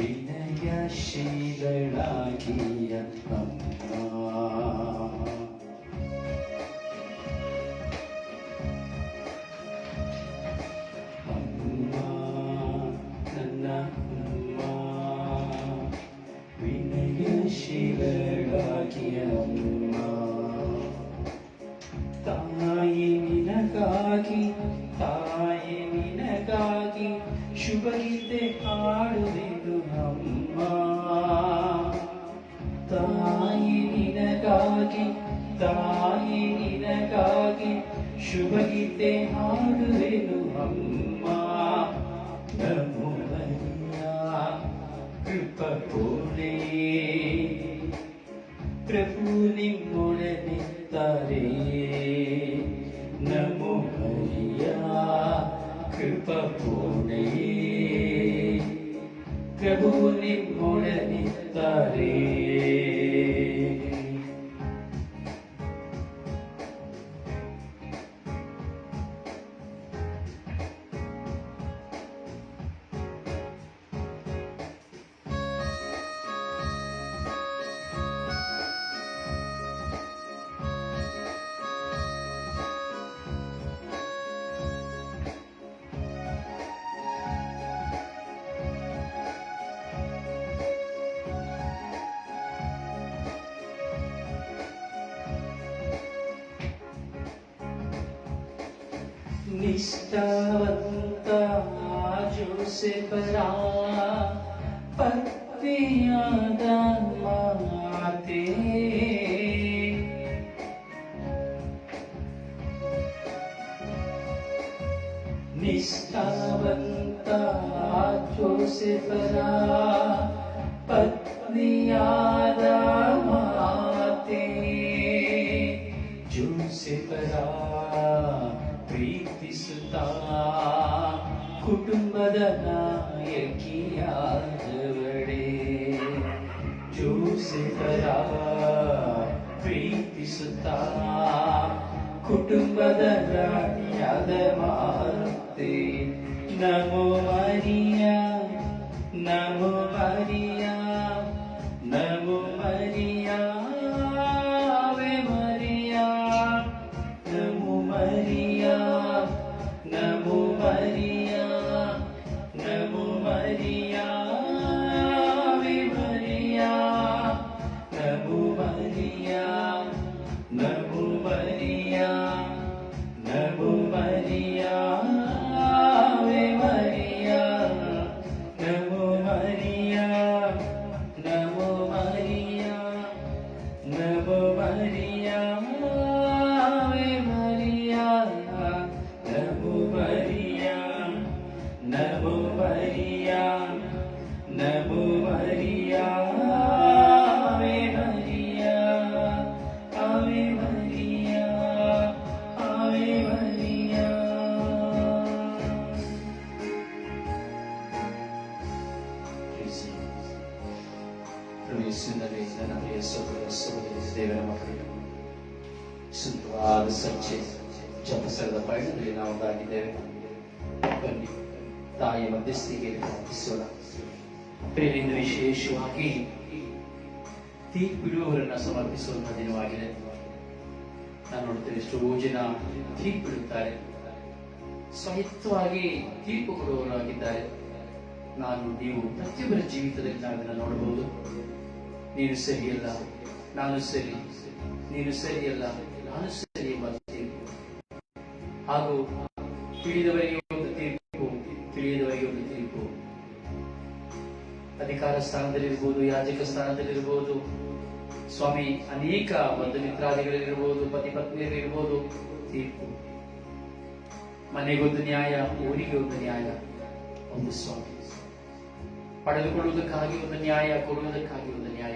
വിനയശീലളാകിയ അമ്മ ನಿಮ್ಮೊಡನಿದ್ದಾರೆ आते निष्ठावंता आँखों से भरा पत्नी आदम प्रीति सुता कुटुंबदना ಜೋಸೆಫರ ಪ್ರೀತಿಸುತ್ತ ಕುಟುಂಬದ ರಾಣಿಯಾದ ಮಾತೆ ನಮೋ ಮರಿಯ ಪ್ರವೇಶಿಸಿದರೆ ನನ್ನ ಪ್ರಿಯ ಸಹೋದರ ದೇವರ ಮಕ್ಕಳು ಸುಂದರವಾದ ಸಂಚೆ ಜಪಸರದ ಪಯಣದಲ್ಲಿ ನಾವು ದಾಟಿದ್ದೇವೆ ಬನ್ನಿ ತಾಯಿ ಮಧ್ಯಸ್ಥಿಗೆ ಪ್ರಾರ್ಥಿಸೋಣ ಪ್ರೇರಿಂದ ವಿಶೇಷವಾಗಿ ತೀರ್ಪಿಡುವವರನ್ನ ಸಮರ್ಪಿಸುವಂತ ದಿನವಾಗಿದೆ ನಾನು ನೋಡ್ತೇನೆ ಎಷ್ಟೋ ಜನ ತೀರ್ಪಿಡುತ್ತಾರೆ ಸ್ವಾಯತ್ತವಾಗಿ ತೀರ್ಪು ಕೊಡುವವರಾಗಿದ್ದಾರೆ ನಾನು ನೀವು ಪ್ರತಿಯೊಬ್ಬರ ಜೀವಿತದಲ್ಲಿ ನಾವು ನೋಡಬಹುದು ನೀನು ಸರಿಯಲ್ಲ ನಾನು ಸರಿ ನೀನು ಸರಿಯಲ್ಲ ನಾನು ಸರಿ ಎಂಬ ತೀರ್ಪು ಹಾಗೂ ತಿಳಿದವರಿಗೆ ಒಂದು ತೀರ್ಪು ತಿಳಿಯದವರಿಗೆ ಒಂದು ತೀರ್ಪು ಅಧಿಕಾರ ಸ್ಥಾನದಲ್ಲಿರ್ಬೋದು ಯಾಜಕ ಸ್ಥಾನದಲ್ಲಿರ್ಬೋದು ಸ್ವಾಮಿ ಅನೇಕ ಬಂಧು ಮಿತ್ರಾದಿಗಳಿರ್ಬೋದು ಪತಿ ಪತ್ನಿಯರಿರ್ಬೋದು ತೀರ್ಪು ಮನೆಗೊಂದು ನ್ಯಾಯ ಊರಿಗೆ ಒಂದು ನ್ಯಾಯ ಒಂದು ಸ್ವಾಮಿ ಪಡೆದುಕೊಳ್ಳುವುದಕ್ಕಾಗಿ ಒಂದು ನ್ಯಾಯ ಕೊಡುವುದಕ್ಕಾಗಿ ಒಂದು ನ್ಯಾಯ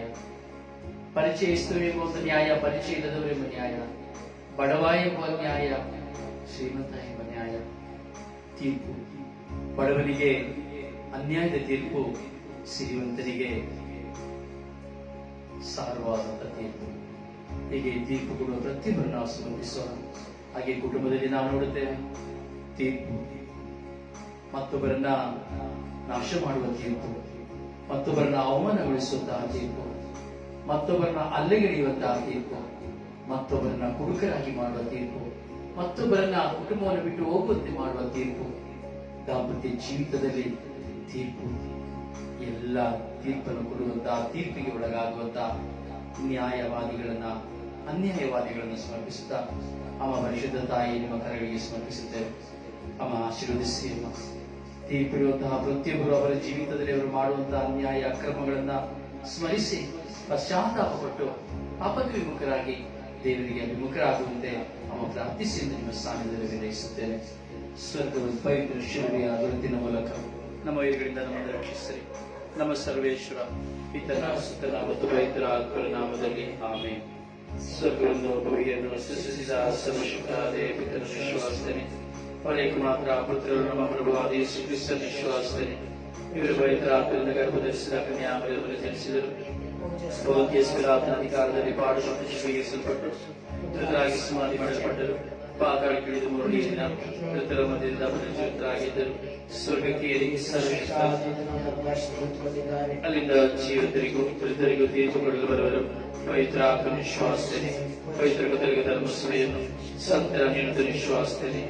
ಪರಿಚಯಿಸ್ತರು ಎಂಬ ಒಂದು ನ್ಯಾಯ ಪರಿಚಯ ಇಲ್ಲದವರು ಎಂಬ ನ್ಯಾಯ. ಬಡವ ಎಂಬ ನ್ಯಾಯ, ಶ್ರೀಮಂತ ಎಂಬ ನ್ಯಾಯ. ತೀರ್ಪು. ಬಡವನಿಗೆ ಅನ್ಯಾಯದ ತೀರ್ಪು ಸಿರಿವಂತನಿಗೆ ಸಾರವಾದಂತ ತೀರ್ಪು. ಹೀಗೆ ತೀರ್ಪು ಕೊಡುವ ಪ್ರತಿಯೊಬ್ಬರು ನಾವು ಸಮರ್ಪಿಸೋಣ ಹಾಗೆ ಕುಟುಂಬದಲ್ಲಿ ನಾವು ನೋಡುತ್ತೇವೆ, ತೀರ್ಪು. ಮತ್ತೊಬ್ಬರನ್ನ ನಾಶ ಮಾಡುವ ತೀರ್ಪು. ಮತ್ತೊಬ್ಬರನ್ನ ಅವಮಾನಗೊಳಿಸುವಂತಹ ತೀರ್ಪು. ಮತ್ತೊಬ್ಬರನ್ನ ಅಲ್ಲಗೆಳೆಯುವಂತಹ ತೀರ್ಪು, ಮತ್ತೊಬ್ಬರನ್ನ ಕುಡುಕರಾಗಿ ಮಾಡುವ ತೀರ್ಪು, ಮತ್ತೊಬ್ಬರನ್ನ ಕುಟುಂಬವನ್ನು ಬಿಟ್ಟು ಹೋಗುವಂತೆ ಮಾಡುವ ತೀರ್ಪು, ದಾಂಪತ್ಯ ಜೀವಿತದಲ್ಲಿ ತೀರ್ಪು. ಎಲ್ಲ ತೀರ್ಪನ್ನು ಕೊಡುವಂತಹ ತೀರ್ಪಿಗೆ ಒಳಗಾಗುವಂತಹ ನ್ಯಾಯವಾದಿಗಳನ್ನ, ಅನ್ಯಾಯವಾದಿಗಳನ್ನು ಸಮರ್ಪಿಸುತ್ತಾ ಅಮ್ಮ ಪರಿಶುದ್ಧ ತಾಯಿ ನಿಮ್ಮ ಕರೆಗಳಿಗೆ ಸಮರ್ಪಿಸುತ್ತೇವೆ ಅಮ್ಮ ಆಶೀರ್ವದಿಸಿ ಅಮ್ಮ. ತೀರ್ಪಿರುವಂತಹ ಪ್ರತಿಯೊಬ್ಬರು ಅವರ ಜೀವಿತದಲ್ಲಿ ಅವರು ಮಾಡುವಂತಹ ಅನ್ಯಾಯ ಅಕ್ರಮಗಳನ್ನ ಸ್ಮರಿಸಿ ಪಶ್ಚಾತ್ತಾಪಪಟ್ಟು ಪಾಪಕ್ಕೆ ವಿಮುಖರಾಗಿ ದೇವರಿಗೆ ವಿಮುಖರಾಗುವಂತೆ ಅವ ಪ್ರಾರ್ಥಿಸಿ ನಿಮ್ಮ ಸ್ಥಾನದಲ್ಲಿ ವಿನಯಿಸುತ್ತೇನೆ. ಸ್ವರ್ಗವು ಪವಿತ್ರ ಶಿಲುಬೆಯ ಗುರುತಿನ ಮೂಲಕ ನಮ್ಮ ವೈರಿಗಳಿಂದ ನಮ್ಮನ್ನು ರಕ್ಷಿಸಿರಿ. ನಮ್ಮ ಸರ್ವೇಶ್ವರ ಪಿತನ ಸುತನ ಮತ್ತು ಪವಿತ್ರ ಆತ್ಮರ ನಾಮದಲ್ಲಿ ಆಮೆ ಸ್ವರ್ಗವನ್ನು ಭೂಮಿಯನ್ನು ಸೃಷ್ಟಿಸಿದ ಸರ್ವಶಕ್ತಾದೇ ಪಿತನ ವಿಶ್ವಾಸನೆ ಒಳ್ಳೆಯ ಮಾತ್ರ ಪುತ್ರರು ನಮ್ಮ ಪ್ರಭುವಾದ ಯೇಸು ವಿಶ್ವಾಸನೆ ಇವರು ಪವಿತ್ರ ಆತ್ಮದಿಂದ ಗರ್ಭಧರಿಸಿದ ಕನ್ಯಾಮರಿಯವರು ಜನಿಸಿದರು ಭೌತಿಕ ಅಧಿಕಾರದಲ್ಲಿ ಪಾಡುಪಟ್ಟು ಸ್ವೀಕರಿಸಲ್ಪಟ್ಟು ಮೃತರಾಗಿ ಸಮಾಧಿ ಮಾಡಲ್ಪಟ್ಟರು ಪಾತಾಳಕ್ಕಿಳಿದು ಮೂರನೇ ದಿನ ಮೃತರ ಮಧ್ಯದಿಂದ ಪುನರುಜ್ಜೀವಿತರಾಗಿದ್ದರು ಸ್ವರ್ಗಕ್ಕೆ ಏರಿ ಸರ್ವಶಕ್ತ ಅಲ್ಲಿಂದ ಜೀವಿತರಿಗೂ ಮೃತರಿಗೂ ತೀರ್ಪುಗೊಳ್ಳಲು ಬರುವರು ಪವಿತ್ರ ಆತ್ಮ ವಿಶ್ವಾಸನೆ ಪವಿತ್ರ ಕತರಿಗ ಧರ್ಮಸಭೆಯನ್ನು ಸಂತರ ನಿರುತ ವಿಶ್ವಾಸನೆ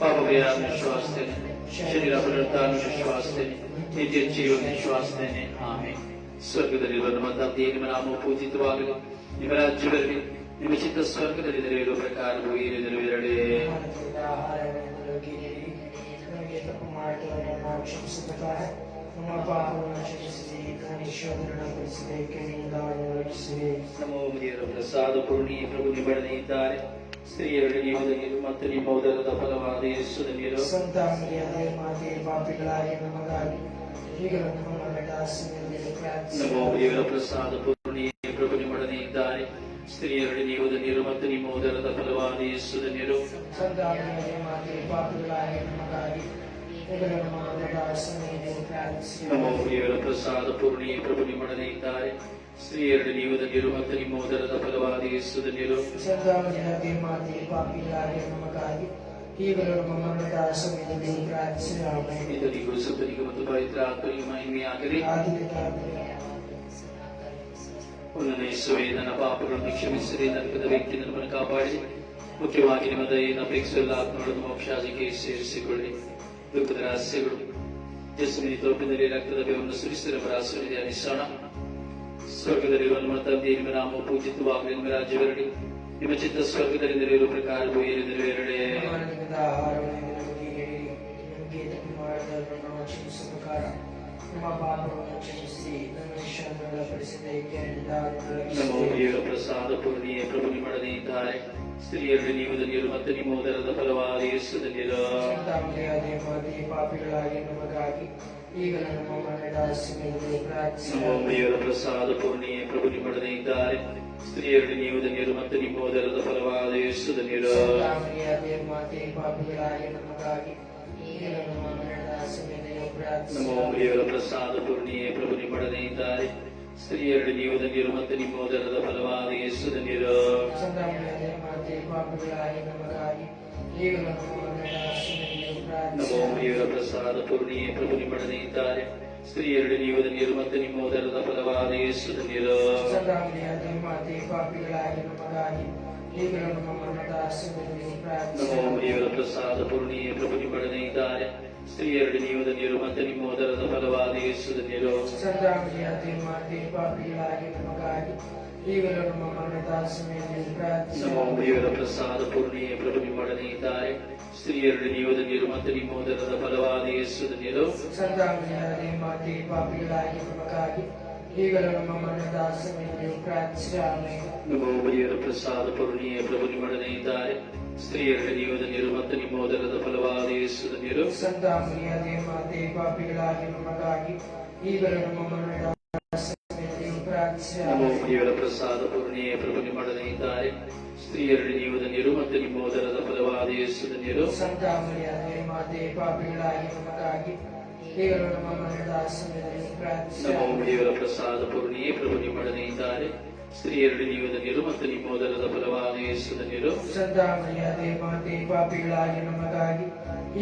ಪಾಪಭಯ ವಿಶ್ವಾಸನೆ ಶರೀರ ಪುನರುತ್ಥಾನ ವಿಶ್ವಾಸನೆ ನಿತ್ಯ ಜೀವ ವಿಶ್ವಾಸನೆ ಆಮೇಲೆ ಸ್ವರ್ಗದಲ್ಲಿರುವ ನಮ್ಮ ತಂದೆಯೇ ನಿಮ್ಮ ನಾಮ ಪೂಜಿತವಾಗಲಿ. ನಿಮ್ಮ ರಾಜ್ಯ ಬರಲಿ ನಿಮ್ಮ ಚಿತ್ತ ಸ್ವರ್ಗದಲ್ಲಿ ನೆರವೇರುವ ಪ್ರಕಾರವು ಇಲ್ಲಿ ನೆರವೇರಲಿ. ನಮ್ಮ ಪಾಪವನ್ನು ಕ್ಷಮಿಸಿರಿ ದೇವರ ಪ್ರಸಾದ ಪೂರ್ಣಿ ಪ್ರಭು ನಿಬಡನೆ ಇದ್ದಾರೆ ಸ್ತ್ರೀಯರಲ್ಲಿ ನೀವು ಮತ್ತು ನಿಮ್ಮ ಉದರದ ಫಲವಾದ ಯೇಸುದ ನೀರು ಸಂತ ಮಾತೆ ಪಾಪಿಗಳಾಗಿ ನಮಗಾಗಿ ಈಗ ನಮ್ಮ ಸಮಯದಲ್ಲಿ ಪ್ರಾರ್ಥಿಸಿರಿ. ನಮೋ ದೇವರ ಪ್ರಸಾದ ಪೂರ್ಣಿಯೇ ಪ್ರಭು ನಿಮ್ಮೊಡನೆ ಇದ್ದಾರೆ ಸ್ತ್ರೀಯರಡಿ ನೀವು ನೀರು ಮತ್ತು ನಿಮ್ಮ ಉದರದ ಫಲವಾದ ಯೇಸುದ ನೀರು ನಮ್ಮ ದೇವರ ಪ್ರಸಾದ ಪೂರ್ಣಿಯೇ ಪ್ರಭು ನಿಮ್ಮೊಡನೆ ಇದ್ದಾರೆ ಸ್ತ್ರೀಯರಡಿ ನೀವು ನೀರು ಮತ್ತು ನಿಮ್ಮ ಉದರದ ಫಲವಾದ ಯೇಸುದ ನೀರು ಸಂತ ಮರಿಯಾದೆ ಮಾತೆ ಪಾಪಿಗಳಾಗಿ ನಮಗಾಗಿ ಈಗಲೂ ನಮ್ಮ ಮರಣದ ಸಮಯದಲ್ಲಿ ಪ್ರಾರ್ಥಿಸಿರಿ. ಆಮೆನ್. ಇದರಿಗೂ ಸುತ್ತರಿಗೂ ಮತ್ತು ಪವಿತ್ರ ಆತ್ಮನಿಗೆ ಮಹಿಮೆಯಾಗಲಿ ಆದಿನಿಂದ ಒಂದನೇ ಯೇಸುವೆ ನನ್ನ ಪಾಪಗಳನ್ನು ಕ್ಷಮಿಸಿರಿ ನರಕದ ವ್ಯಕ್ತಿ ನಮ್ಮನ್ನು ಕಾಪಾಡಿ ಮುಖ್ಯವಾಗಿ ನಿಮ್ಮ ದಯೆಯನ್ನು ಅಪೇಕ್ಷಿಸುವ ಆತ್ಮಗಳನ್ನು ಮೋಕ್ಷಾದಿಗೆ ಸೇರಿಸಿಕೊಳ್ಳಿ ದುಃಖದ ರಹಸ್ಯಗಳು ಯೇಸುವಿನ ತೋಪಿನಲ್ಲಿ ರಕ್ತದ ಬೇವನ್ನು ಸುರಿಸಿದ ಭರಾಸುರಿ ಧ್ಯಾನಿಸೋಣ ಸ್ವರ್ಗದಲ್ಲಿರುವ ನಮ್ಮ ತಂದೆ ನಿಮ್ಮ ನಾಮ ಪೂಜಿತವಾಗಲಿ ನಿಮ್ಮ ರಾಜ್ಯವಿರಲಿ ನಿಮ್ಮ ಚಿತ್ತ ಸ್ವರ್ಗದಲ್ಲಿ ನೆರವೇರುವ ಪ್ರಕಾರವೂ ಏರಿ ನೆರವೇರಡೆ ನಮ್ಮ ದೇವರ ಪ್ರಸಾದ ಪೂರ್ಣಿಯೇ ಪ್ರಭು ನಿಮ್ಮೊಡನೆ ಇದ್ದಾರೆ. ಸ್ತ್ರೀಯರಲ್ಲಿ ನೀವು ನೀರು ಮತ್ತು ನಿಮ್ಮ ಉದರದ ಫಲವಾದ ಯೇಸು ಮಾತೆ ಪಾಪಿಗಳಾಗಿ ನಮಗಾಗಿ ಈಗ ನಮ್ಮ ಮರಣದ ಪ್ರಾರ್ಥಿಸಿ. ನಮ್ಮ ಪ್ರಸಾದ ಪೂರ್ಣಿಯೇ ಪ್ರಭು ನಿಮ್ಮೊಡನೆ ಇದ್ದಾರೆ. ಸ್ತ್ರೀಯರಲ್ಲಿ ನೀವು ಧನ್ಯರು ಮತ್ತು ನಿಮ್ಮ ಉದರದ ಫಲವಾದ ಯೇಸು ಧನ್ಯರು. ನಮ್ಮ ದೇವರ ಪ್ರಸಾದ ಪೂರ್ಣಿಯೇ ಪ್ರಭು ನಿಮ್ಮೊಡನೆ ಇದ್ದಾರೆ ಸ್ತ್ರೀಯರಲ್ಲಿ ನೀವು ಧನ್ಯರು ಮತ್ತು ನಿಮ್ಮ ಉದರದ ಫಲವಾದ ಯೇಸು ಧನ್ಯರು. ನಮ್ಮ ದೇವರ ಪ್ರಸಾದ ಪೂರ್ಣಿಯೇ ಪ್ರಭು ನಿಮ್ಮೊಡನೆ ಇದ್ದಾರೆ ಸ್ತ್ರೀಯರಲ್ಲಿ ನೀವು ಮತ್ತು ನಿಮ್ಮ ಉದರದ ಫಲವಾದ ಯೇಸುದ ನೀರು. ಸಂತಾಮರಿಯಾದೆ ಮಾತೆ ಪಾಪಿಗಳಾಗಿ ನಮಗಾಗಿ ಈಗಲೂ ನಮ್ಮ ದೇವರ ಪ್ರಸಾದ ಪೂರ್ಣಿಯ ಪ್ರಭು ನಿಮ್ಮೊಡನೆ ಇದ್ದಾರೆ. ಸ್ತ್ರೀಯರಲ್ಲಿ ನೀವು ನೀರು ಮತ್ತು ನಿಮ್ಮ ಉದರದ ಫಲವಾದ ಯೇಸುದ ನೀರು. ಸಂತಾಮರಿಯಾದೆ ಮಾತೆ ನಮಗಾಗಿ ಈಗಲೂ ನಮ್ಮ ಮರಣದ ದೇವರ ಪ್ರಸಾದ ಪೂರ್ಣಿಯೇ ಪ್ರಭು ನಿಮ್ಮೊಡನೆ ಇದ್ದಾರೆ ಸ್ತ್ರೀಯರಲ್ಲಿ ನೀವು ನೀರು ಮತ್ತು ನಿಮ್ಮ ಉದರದ ಫಲವಾದ ಯೇಸುದ ನೀರು. ಸಂತಾಮರಿಯಾದೆ ಮಾತೆ ಪಾಪಿಗಳಾಗಿ ನಮಗಾಗಿ ಈಗಲೂ ನಮ್ಮ ಮರಣದ ಸಮಯದಲ್ಲಿ ಪ್ರಾರ್ಥಿಸಿ ನಮ್ಮ ದೇವರ ಪ್ರಸಾದ ಪೂರ್ಣಿಯೇ ಪ್ರಭು ನಿಮ್ಮೊಡನೆ ಇದ್ದಾರೆ ಸ್ತ್ರೀಯರಲ್ಲಿ ನೀವು ನೀರು ಮತ್ತು ನಿಮ್ಮ ಉದರದ ಫಲವಾದ ಯೇಸುದ ನೀರು. ಸಂತಾಮರಿಯಾದೆ ಮಾತೆ ಪಾಪಿಗಳಾಗಿ ನಮಗಾಗಿ ಈಗಲೂ ನಮ್ಮ ಮರಣದ ನಮ್ಮ. ದೇವರ ಪ್ರಸಾದ ಪೂರ್ಣಿಯೇ ಪ್ರಭು ಮಾಡಲಿದ್ದಾರೆ ಸ್ತ್ರೀಯರಲ್ಲಿ ನೀವು ಧನ್ಯರು ಮತ್ತು ನಿಮ್ಮ ಉದರದ ಫಲವಾದ ಯೇಸುದ ನೀರು. ಸಂತಾಮರಿಯಾದೆ ಮಾತೆ ಪಾಪಿಗಳಾಗಿ ನಮಗಾಗಿ ಈಗಲೂ ನಮ್ಮ. ದೇವರ ಪ್ರಸಾದ ಪೂರ್ಣಿಯೇ ಪ್ರಭು ನಿಮ್ಮೊಡನೆ ಇದ್ದಾರೆ. ಸ್ತ್ರೀಯರಲ್ಲಿ ನೀವು ಧನ್ಯರು ಮತ್ತು ನಿಮ್ಮ ಉದರದ ಫಲವಾದ ಯೇಸುದ ನೀರು. ಸಂತಾಮರಿಯಾದೆ ಮಾತೆ ಪಾಪಿಗಳಾಗಿ ನಮಗಾಗಿ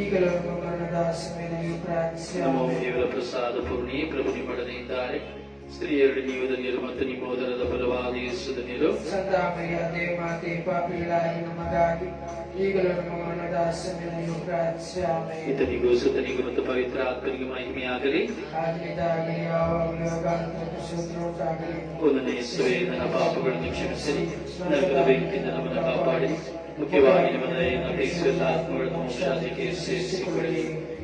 ಈಗಲೂ ನಮ್ಮ ಮರಣದ ಸಮಯದಲ್ಲಿ ಪ್ರಾರ್ಥಿಸಿ ನಮ್ಮ ದೇವರ ಪ್ರಸಾದ ಪೂರ್ಣಿಯೇ ಪ್ರಭು ನಿಮ್ಮೊಡನೆ ನೀವು ನೀರು ಮತ್ತು ನಿಮ್ಮ ಉದರದ ಫಲವಾದ ಯೇಸುದ ನೀರು ಸಂತಾಮರಿಯಾದೆ ಮಾತೆ ಪಾಪಿಗಳಾಗಿ ನಮಗಾಗಿ ಈಗಲೂ ನಮ್ಮ ಮರಣದ ಸಮಯದಲ್ಲಿ ಪ್ರಾರ್ಥಿಸಿ ಆಮೆನ್. ಇತನಿಗೂ ಸುತನಿಗೂ ಮತ್ತು ಪವಿತ್ರ ಆತ್ಮನಿಗೆ ಮಹಿಮೆಯಾಗಲಿ. ಆಗಿದ್ದಾಗಲಿ ಯಾವಾಗಲೂ. ಒಂದನೇ ಯೇಸುವೇ ನನ್ನ ಪಾಪಗಳನ್ನು ಕ್ಷಮಿಸಲಿ. ನರಕದ ಬೆಂಕಿಯಿಂದ ನಮ್ಮನ್ನು ಕಾಪಾಡಿ. ಮುಖ್ಯವಾಗಿ ನಿಮ್ಮ ದಯೆಯನ್ನು ಅಪೇಕ್ಷಿಸುವ ಆತ್ಮಗಳನ್ನು ಮೋಕ್ಷಾದಿಗೆ ಸೇರಿಸಿಕೊಳ್ಳಿ.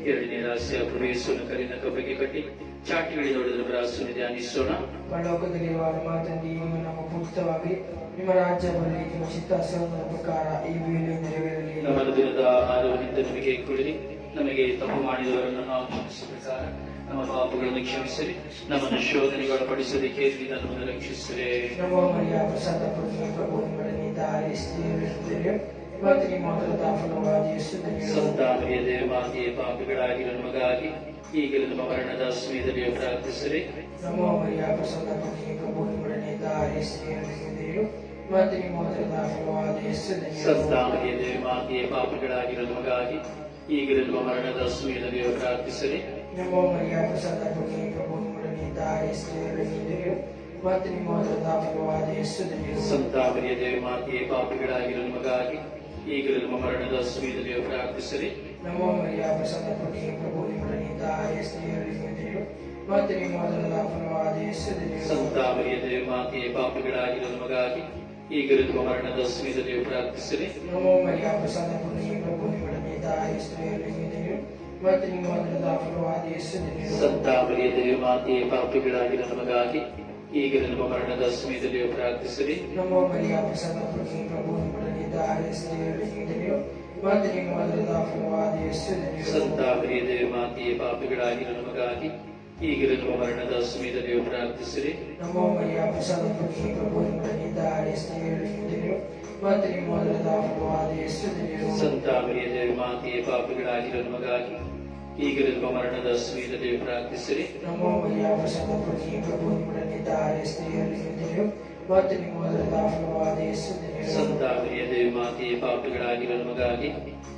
ಎರಡನೇ ರಹಸ್ಯ ಪ್ರವೇಶವನ್ನು ಕರಿನ ಕಬ್ಬಿಗೆ ಕಟ್ಟಿ. ಚಾಟಿಗಳಿಂದ ದೊಡ್ಡದು ಪ್ರಾರ್ಥನೆ ಧ್ಯಾನಿಸೋಣ. ಪರಲೋಕದಲ್ಲಿರುವ ನಮ್ಮ ತಂದೆ ನಿಮ್ಮ ನಮ್ಮ ಪೂಜಿತವಾಗಿ ನಿಮ್ಮ ರಾಜ್ಯ ಬರಲಿ ನಿಮ್ಮ ಚಿತ್ತಾಸನದ ಪ್ರಕಾರ ಈ ವೇಳೆ ನೆರವೇರಲಿ. ನಮ್ಮ ದಿನದ ಆಹಾರವನ್ನಿಂದ ನಮಗೆ ಕೊಡಿರಿ ನಮಗೆ ತಪ್ಪು ಮಾಡಿದವರನ್ನು ನಾವು ಪ್ರಕಾರ ನಮ್ಮ ಪಾಪಗಳನ್ನು ಕ್ಷಮಿಸಿರಿ ನಮ್ಮನ್ನು ಶೋಧನೆಗೆ ಒಳಪಡಿಸದೆ ಕೇಳಿದ ನಮ್ಮನ್ನು ರಕ್ಷಿಸಿರಿ. ನಮ್ಮ ಮರಿಯ ಪ್ರಸಾದ ಪ್ರಭು ಸ್ಥಿರವಿರುತ್ತದೆ ಮತ್ತು ಧನ್ಯರು. ಸಂತಾಮರಿಯದೆ ಮಾತೆಯ ಪಾಪಿಗಳಾಗಿರೋ ನಮಗಾಗಿ ಈಗಲೂ ನಮ್ಮ ಮರಣದ ಸಮಯದಲ್ಲಿ ಪ್ರಾರ್ಥಿಸಿರಿ ನಮ್ಮ ಮರಿಯ ಪ್ರಸಾದ ಪುಣ್ಯ ಪ್ರಭು ನಿಮ್ಮೊಡನೆ ದಾರಿ ಸ್ಥಿರವಿರುತ್ತದೆ ಮತ್ತು ನಿಮ್ಮ ಮೊದಲ ಫಲವಾದ ಯೇಸು ಧನ್ಯರು. ಸಂತಾಮರಿಯದೆ ಮಾತೆಯ ಪಾಪಿಗಳಾಗಿರೋ ನಮಗಾಗಿ ಈಗಲೂ ನಮ್ಮ ಮರಣದ ಸಮಯದಲ್ಲಿ ಪ್ರಾರ್ಥಿಸಿರಿ ನಮ್ಮ ಮರಿಯ ಪ್ರಭು ನಿಮ್ಮೊಡನೆ ಮತ್ತು ಫಲವಾದ. ಸಂತಾಮರಿಯದೆ ಮಾತೆಯ ಪಾಪಿಗಳಾಗಿರೋ ನಮಗಾಗಿ ಈಗಲೂ ನಮ್ಮ ಮರಣದ ಸಮಯದಲ್ಲಿ ಪ್ರಾರ್ಥಿಸಿರಿ ನಮೋ ಮರಿಯ ಪ್ರಸಾದ ಪುಣ್ಯ ಪ್ರಭು ಮತ್ತು ನಿಮ್ಮ ಮೊದಲ ಫಲವಾದ ಮಾತೆಯ ಪಾಪಿಗಳಾಗಿರೋ ನಮಗಾಗಿ ಈಗಲೂ ನಮ್ಮ ಮರಣದ ಸಮಯದಲ್ಲಿ ಪ್ರಾರ್ಥಿಸಿರಿ ನಮ್ಮ ಮರಿಯ ಪ್ರಸನ್ನ ಪ್ರಭು ಮತ್ತು ನಿಮ್ಮ ಮೊದಲ ಫಲವಾದ ಮಾತೆಯ ಪಾಪಿಗಳಾಗಿರೋ ನಮಗಾಗಿ ಈಗಲೂ ನಮ್ಮ ಮರಣದ ಸಮಯದಲ್ಲಿ ಪ್ರಾರ್ಥಿಸಿರಿ ನಮ್ಮ ಮರಿಯ ಪ್ರಸಾದ ಪುಣ್ಯ ಪ್ರಭು ಸಂತಾಮರಿಯದೆ ಮಾತೆಯ ಪಾಪಿಗಳಾಗಿರೋ ನಮಗಾಗಿ ಈಗಲೂ ನಮ್ಮ ಮರಣದ ಪ್ರಾರ್ಥಿಸಿರಿ ಫಲವಾದ ಯೇಸು ಧನ್ಯರು. ಸಂತಾಮರಿಯದೆ ಮಾತೆಯ ಪಾಪಿಗಳಾಗಿರೋ ನಮಗಾಗಿ ಈಗಲೂ ನಮ್ಮ ಮರಣದ ಸಮಯದಲ್ಲಿ ಪ್ರಾರ್ಥಿಸಿರಿ ನಮ್ಮ ಮರಿಯ ಪ್ರಸಾದ ಪುಣ್ಯ ಪ್ರಭು ನಿಮ್ಮೊಡನೆ ದಾರಿ ಸ್ಥಿರವಿರುತ್ತದೆ ದೇವಿ ಮಾತೆಯ ಪಾಪಗಳಾಗಿರೋ ನಮಗಾಗಿ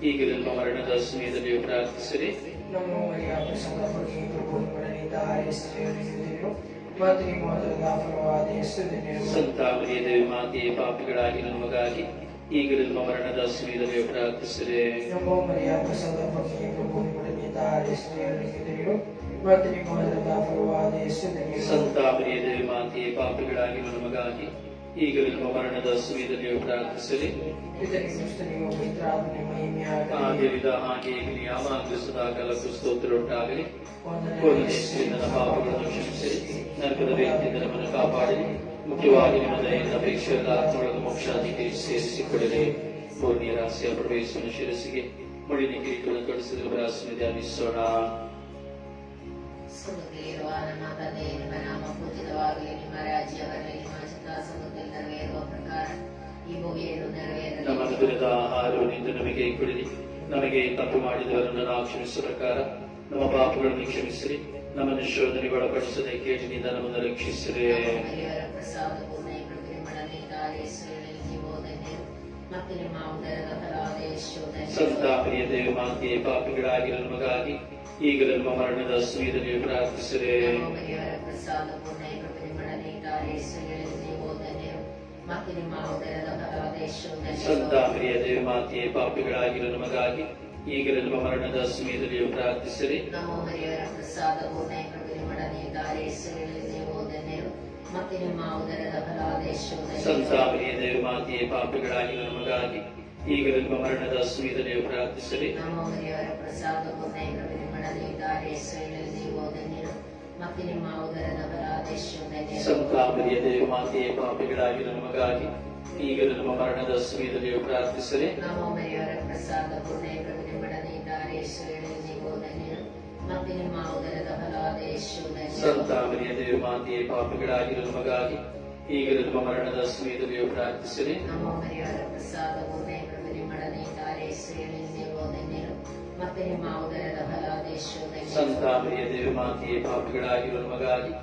ಈಗಲೂ ನಮ್ಮ ಮರಣದ ಸಮಯದಲ್ಲಿ ಪ್ರಾರ್ಥಿಸಿರಿ. ನಮ್ಮ ದೇವಿ ಮಾತೆಯ ಪಾಪಿಗಳಾಗಿರೋ ನಮಗಾಗಿ ಈಗಲೂ ನಮ್ಮ ಮರಣದ ಸಮಯದಲ್ಲಿ ಪ್ರಾರ್ಥಿಸಿರಿ. ನಮ್ಮ ಮರಿಯ ನನ್ನ ಮಗಾಗಿ ಈಗಲೂ ನಿಮ್ಮ ಮರಣದ ಸಮಯದಲ್ಲಿ ಪ್ರಾರ್ಥಿಸಲಿ. ಆಗಿರಿದ ಹಾಗೆ ಈಗಲೂ ಯಾವಾಗಲೂ ಸದಾಕಾಲಕ್ಕೂ ಸ್ತೋತ್ರ ಉಂಟಾಗಲಿ ಪಾಪಗಳನ್ನು ಕ್ಷಮಿಸಲಿ. ನರಕದ ವ್ಯಕ್ತಿಯಿಂದ ನಮ್ಮನ್ನು ಕಾಪಾಡಲಿ. ಮುಖ್ಯವಾಗಿ ನಿಮ್ಮ ದಯೆಯಿಂದ ಅಪೇಕ್ಷೆಯಿಂದ ಆತ್ಮಗಳನ್ನು ಮೋಕ್ಷಾದಿಗೆ ಪೂರ್ಣಿಯ ರಾಶಿಯ ಪ್ರವೇಶನ ಶಿರಸಿಗೆ ಮುಳಿನ ಕಿರೀಟವನ್ನು ತೊಡಿಸಿದ ಭರಾಸನೆ ಧ್ಯಾನಿಸೋಣ. ಸುಮತಿರುವ ನಮ್ಮ ತಂದೆ ನಿಮ್ಮ ನಾಮ ಪೂಜಿತವಾಗಲಿ ನೆರವೇರಲಿ ಆಹಾರವು ನಿಂತು ನಮಗೆ ಕುಡಿದಿ ನಮಗೆ ತಪ್ಪು ಮಾಡಿದವರನ್ನು ನಾವು ಕ್ಷಮಿಸುವ ಪ್ರಕಾರ ನಮ್ಮ ಪಾಪಗಳನ್ನು ಕ್ಷಮಿಸಿರಿ. ನಮ್ಮನ್ನು ಶೋಧನೆಗೆ ಒಳಪಡಿಸದೆ ಕೇಳಿನಿಂದ ನಮ್ಮನ್ನು ರಕ್ಷಿಸಿರಿ. ಮರಿಯವರ ಪ್ರಿಯ ದೇವ ಮಾತೆಯ ಪಾಪಿಗಳಾಗಿರೋ ನಮಗಾಗಿ ಈಗಲೂ ನಮ್ಮ ಮರಣದ ಸಮಯದಲ್ಲಿ ಪ್ರಾರ್ಥಿಸಿರಿ. ಪ್ರಸಾದ ಪೂರ್ಣ ಪ್ರಿಯ ದೇವ ಮಾತೆಯ ಪಾಪಿಗಳಾಗಿರೋ ನಮಗಾಗಿ ಈಗಲೇ ನಮ್ಮ ಮರಣದ ಸಮಯದಲ್ಲಿ ಪ್ರಾರ್ಥಿಸಿರಿ. ಸಂತ ಪ್ರಿಯ ದೇವ ಮಾತೆಯ ಪಾಪಿಗಳಾಗಿರೋ ನಮಗಾಗಿ ಈಗಲೇ ನಮ್ಮ ಮರಣದ ಸಮಯದಲ್ಲಿ ಪ್ರಾರ್ಥಿಸಿರಿ. ಪ್ರಸಾದ ಮತ್ತು ನಿಮ್ಮ ಉದರದ ಫಲಾದ ಯಶೋಧನೆ ಸಂತಾಪರಿಯ ಪಾಪಿಗಳಾಗಿರೋ ನಮಗಾಗಿ ಈಗಲೂ ನಮ್ಮ ಮರಣದ ಸಮಯದಲ್ಲಿ ಪ್ರಾರ್ಥಿಸಲಿ. ನಮೋ ಮರಿಯವರ ಪ್ರಸಾದ ಮತ್ತು ನಿಮ್ಮ ಉದರದ ಫಲಾದ ಯಶೋಧನೆ ಸಂತಾಪರಿಯ ದೇವ ಮಾತೆಯ ಪಾಪಿಗಳಾಗಿರೋ ನಮಗಾಗಿ ಈಗಲೂ ನಮ್ಮ ಮರಣದ ಸಮಯದಲ್ಲಿ ಪ್ರಾರ್ಥಿಸಲಿ. ನಮೋ ಮರಿಯವರ ಪ್ರಸಾದ ಪೂರ್ಣ ಪ್ರಭು ಮಡನೆ ದಾರಿ ಸೇವೆ ಜೀವೋದನ್ಯರು ಮತ್ತು ನಿಮ್ಮ ಉದರದ ಫಲಾದ ಯಶೋಧನೆ ಸಂತಾಪರಿಯ ದೇವ ಮಗಾಗಿ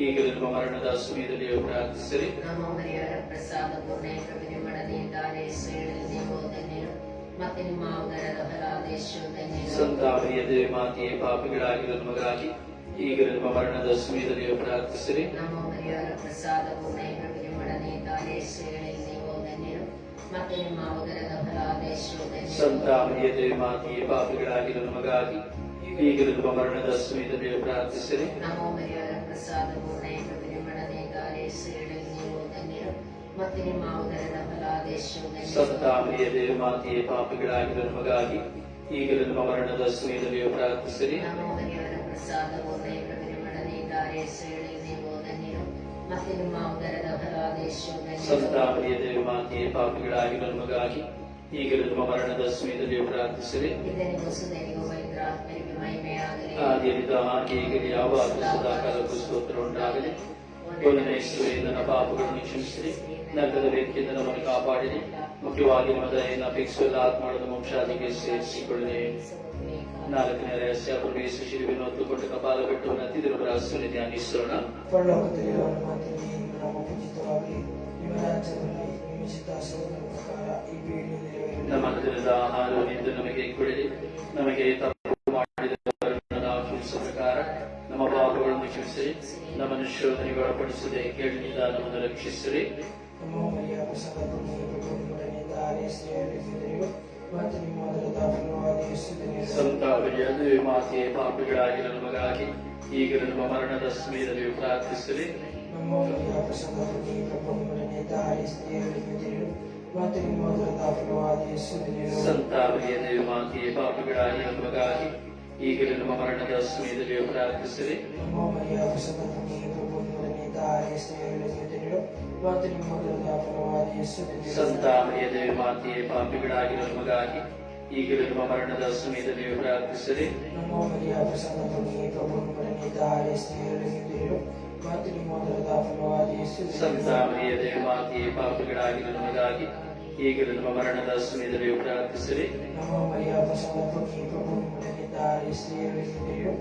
ಈಗಲೂ ನಮ್ಮ ಮರಣದ ಸಮಯದಲ್ಲಿ ಪ್ರಾರ್ಥಿಸಿರಿ. ನಮೋ ಮರಿಯವರ ಪ್ರಸಾದ ಪೂರ್ಣ ಕೃಪೆ ಮಡನೆ ದಾರಿ ಸೇವೆ ಜೀವೋದನ್ಯರು ಮತ್ತು ನಿಮ್ಮ ಉದರದ ಫಲಾದ ಯಶೋಧನೆ ಸಂತಾಪರಿಯ ದೇವ ಮಾತೆಯ ಪಾಪಿಗಳಾಗಿರೋ ನಮಗಾಗಿ ಈಗಲೂ ನಮ್ಮ ಮರಣದ ಸಮಯದಲ್ಲಿ ಪ್ರಾರ್ಥಿಸಿರಿ. ನಮೋ ಮರಿಯವರ ಪ್ರಸಾದ ಪೂರ್ಣ ಕೃಪೆ ಮಡನೆ ದಾರಿ ಸೇವೆ ನಿಮ್ಮ ಯಶೋಧನೆ ಸಂತಾಪರಿಯ ದೇವ ಮಾತೆಯ ಪಾಪಿಗಳಾಗಿರೋ ನಮಗಾಗಿ ಈಗಲೂ ನಮ್ಮ ಮರಣದ ಸಮಯದಲ್ಲಿ ಪ್ರಾರ್ಥಿಸಿರಿ. ನಮೋ ಮರಿಯವರ ಪ್ರಸಾದ ಪೂರ್ಣ ಕೃಪೆ ಮಡನೆ ದಾರಿ ಸೇವೆ ಜೀವೋದನ್ಯರು ಮತ್ತು ನಿಮ್ಮ ಉದರದ ಫಲಾದ ಯಶೋಧನೆ ಸಂತಾಪರಿಯ ದೇವ ಮಾತೆಯ ಪಾಪಿಗಳಾಗಿರೋ ನಮಗಾಗಿ ಈಗಲೂ ನಮ್ಮ ಮರಣದ ಪ್ರಾರ್ಥಿಸಿರಿ. ಫಲವಾದ ಯೇಸು ಧನ್ಯರು ಸಂತಾಪರಿಯ ದೇವಮಾತೆಯೇ ಪಾಪಿಗಳಾಗಿರೋ ನಮಗಾಗಿ ಈಗಲೂ ನಮ್ಮ ಮರಣದ ಸಮಯದಲ್ಲಿ ಪ್ರಾರ್ಥಿಸಿರಿ. ಆದಿಯಲ್ಲಿದ್ದ ಹಾಗೆ ಈಗಲೂ ಯಾವಾಗ ಸದಾಕಾಲಕ್ಕೂ ಸ್ತೋತ್ರ ಉಂಟಾಗಲಿ. ಒಂದನೇ ನನ್ನ ಪಾಪಗಳನ್ನು ಕ್ಷಮಿಸಿರಿ. ನಗರದ ವ್ಯಕ್ತಿಯಿಂದ ನಮ್ಮನ್ನು ಕಾಪಾಡಿರಿ. ಮುಖ್ಯವಾಗಿ ನಮ್ಮ ದಯೆಯನ್ನು ಆತ್ಮಾಡದ ಮೋಕ್ಷಾದಿಗೆ ಸೇರಿಸಿಕೊಳ್ಳಿ ನಾಲ್ಕನೇ ರಹಸ್ಯ ಪ್ರವೇಶ ಶಿರುವಿನ ಹೊತ್ತುಕೊಂಡು ಕಪಾಲ ಬಿಟ್ಟು ನತ್ತಿದ್ರು. ರಹಸ್ಯವನ್ನು ಧ್ಯಾನಿಸೋಣ. ನಮ್ಮ ದಿನದ ಆಹಾರವನ್ನಿಂದು ನಮಗೆ ಕೊಡಿರಿ ನಮಗೆ ತಪ್ಪು ನಾವು ಕ್ಷಮಿಸುವ ಪ್ರಕಾರ ನಮ್ಮ ಪಾಪಗಳನ್ನು ಕ್ಷಮಿಸಿರಿ ನಮ್ಮನ್ನು ಶೋಧನೆಗೆ ಒಳಪಡಿಸದೆ ಕೇಳಿನಿಂದ ನಮ್ಮನ್ನು ರಕ್ಷಿಸಿರಿ ಸಂತ ಮರಿಯ ಪ್ರಸಾದ ಪುಣ್ಯನಿಂದ ಆರೈಸಿದೆಯೋ ಮತ್ತು ನಿಮ್ಮ ಮೊದಲದ ಫಲವಾದ ಯೇಸುವಿನ ಸಂತಾಪರಿಯ ಮಾತೆಯೇ ಪಾಪಿಗಳಾಗಿರೋ ನಮಗಾಗಿ ಈಗ ನಮ್ಮ ಮರಣದ ಸಮಯದಲ್ಲಿ ಪ್ರಾರ್ಥಿಸಿರಿ ನಮ್ಮ ಮರಿಯ ಪ್ರಸಾದ ಪುಣ್ಯನಿಂದ ಆರೈಸಿದೆಯೋ ಮತ್ತು ನಿಮ್ಮ ಮೊದಲದ ಫಲವಾದ ಯೇಸುವಿನ ಸಂತಾಪರಿಯ ಮಾತೆಯೇ ಪಾಪಿಗಳಾಗಿರೋ ನಮಗಾಗಿ ಈಗಲೂ ನಮ್ಮ ಮರಣದ ಸಮಯದಲ್ಲಿ ಪ್ರಾರ್ಥಿಸಿರಿ. ನಮ್ಮ ಮರಿಯ ಪ್ರಸಾದ ಪುಣ್ಯನಿಂದ ಆರೈಸಿದೆಯೋ ಮತ್ತು ನಿಮ್ಮ ಮೊದಲದ ಫಲವಾದ ಯೇಸುವಿನ ಸಂತಾಪರಿಯ ಮಾತೆಯೇ ಪಾಪಿಗಳಾಗಿ ನಮಗಾಗಿ ಈಗಲೂ ನಮ್ಮ ಮರಣದ ಸಮಯದಲ್ಲಿ ಪ್ರಾರ್ಥಿಸಿರಿ. ನಮ್ಮ ಮರಿಯ ಪ್ರಸಾದ ಪುಣ್ಯ ಪ್ರಭು ನಿಮ್ಮೊಡನಿದ್ದ ಸಂತಾ ಯೇಸು ಸಂತಾಪರಿಯ ಮಾತೆಯೇ ಪಾಪಿಗಳಾಗಿರೋ ನಮಗಾಗಿ ಈಗಲೂ ನಮ್ಮ ಮರಣದ ಸಮಯದಲ್ಲಿ ಪ್ರಾರ್ಥಿಸಿರಿ. ನಮ್ಮ ಮರಿಯ ಪ್ರಸಾದ ಪುಣ್ಯ ಪ್ರಭು ಆರೈಸಿದೆಯೋ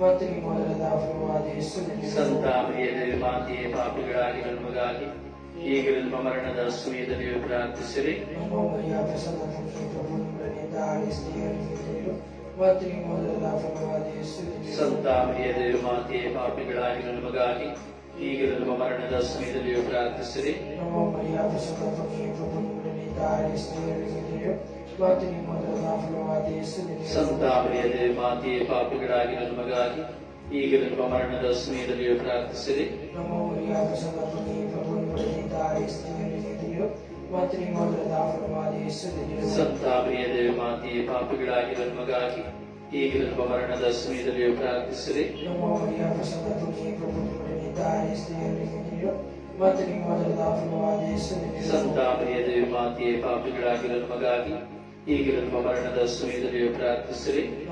ಮತ್ತು ನಿಮ್ಮ ಫಲವಾದ ಯೇಸು ಸಂತಾಪರಿಯ ಮಾತೆಯೇ ಪಾಪಿಗಳಾಗಿರೋ ನಮಗಾಗಿ. ಈಗಲೂ ನಮ್ಮ ಮರಣದ ಸಮಯದಲ್ಲಿ ಪ್ರಾರ್ಥಿಸಿರಿ. ನಮ್ಮ ಮರಿಯ ಪ್ರಸಾದ ಪುಣ್ಯ ಪ್ರಭು ಸಂತಾಪರಿಯ ಮಾತೆಯೇ ಪಾಪಿಗಳಾಗಿರೋ ನಮಗಾಗಿ ಈಗಲೂ ನಮ್ಮ ಮರಣದ ಸಮಯದಲ್ಲಿಯೂ ಪ್ರಾರ್ಥಿಸಿರಿ. ಪ್ರಸಾದ ಪುಣ್ಯ ಪ್ರಭು ನಿಮ್ಮೊಡನಿದ್ದ ಆರೈಸಿದೆಯೋ ಮತ್ತು ನಿಮ್ಮ ಮರಣದ ಸಮಯದಲ್ಲಿ ಪ್ರಾರ್ಥಿಸಿರಿ. ನಮ್ಮ ಫಲವಾದ ಯೇಸು ಸಂತಾಪರಿಯ ಮಾತೆಯೇ ಪಾಪಿಗಳಾಗಿರೋ ನಮಗಾಗಿ ಈಗಲೂ ನಮ್ಮ ಮರಣದ ಸಮಯದಲ್ಲಿ ಪ್ರಾರ್ಥಿಸಿರಿ. ಫಲವಾದ ಯೇಸು ಸಂತಾಪರಿಯ ಮಾತೆಯೇ ಪಾಪಿಗಳಾಗಿರೋ ನಮಗಾಗಿ ಈಗಲೂ ನಮ್ಮ ಮರಣದ ಸಮಯದಲ್ಲಿ ಪ್ರಾರ್ಥಿಸಿರಿ.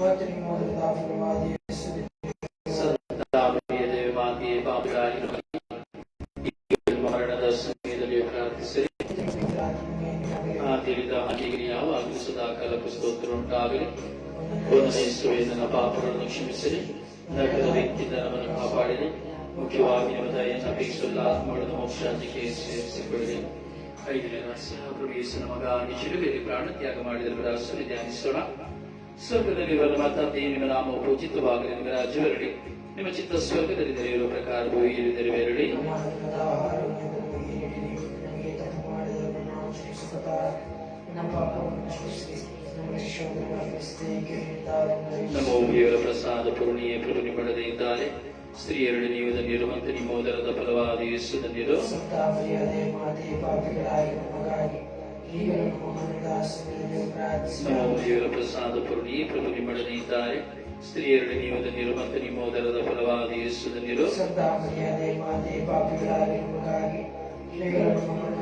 ಮತ್ತು ನಿಮ್ಮ ಮೊದಲದ ಒಂದನೇ ನನ್ನ ಪಾಪಗಳನ್ನು ಕ್ಷಮಿಸಿರಿ ನರಕದ ವ್ಯಕ್ತಿಯಿಂದ ನಮ್ಮನ್ನು ಕಾಪಾಡಿರಿ. ಮುಖ್ಯವಾಗಿ ನಮ್ಮ ದಯೆಯನ್ನು ಅಪೇಕ್ಷಿಸುವ ಆತ್ಮಗಳನ್ನು ಮೋಕ್ಷಾಂತಿಗೆ ಸೇರಿಸಿಕೊಳ್ಳಿರಿ ಐದನೇ ರಹಸ್ಯ ಪ್ರಭು ಯೇಸುವಿನ ಮಗ ಶಿಲುಬೆಯಲ್ಲಿ ಪ್ರಾಣ ತ್ಯಾಗ ಮಾಡಿದ ರಹಸ್ಯವನ್ನು ಧ್ಯಾನಿಸೋಣ. ಸ್ವರ್ಗದಲ್ಲಿ ನಮ್ಮ ತಂದೆ ನಿಮ್ಮ ನಾಮ ಪೂಜಿತವಾಗಲಿ ನಿಮ್ಮ ರಾಜ್ಯವರಳಿ ನಿಮ್ಮ ಚಿತ್ತ ಸ್ವರ್ಗದಲ್ಲಿ ನೆರೆಯುವ ಪ್ರಕಾರ ಭೂಮಿಯಲ್ಲಿ ನೆರವೇರಲಿ ನಮೋ ದೇವರ ಪ್ರಸಾದ ಪೂರ್ಣಿಯೇ ಪ್ರಭು ನಿಮ್ಮೊಡನೆ ಇದ್ದಾರೆ ಸ್ತ್ರೀಯರಲ್ಲಿ ನೀವು ಧನ್ಯರುವಂತೆ ನಿಮ್ಮ ಉದರದ ಫಲವಾದ ಯೇಸು ಧನ್ಯರು ನಮೋ ದೇವರ ಪ್ರಸಾದ ಪೂರ್ಣಿಯೇ ಪ್ರಭು ನಿಮ್ಮೊಡನೆ ಇದ್ದಾರೆ ಸ್ತ್ರೀಯರಲ್ಲಿ ನೀವು ಧನ್ಯರುವಂತೆ ನಿಮ್ಮ ಉದರದ ಫಲವಾದ ಯೇಸು ಧನ್ಯರು ನಮೋ ದೇವರ ಪ್ರಸಾದ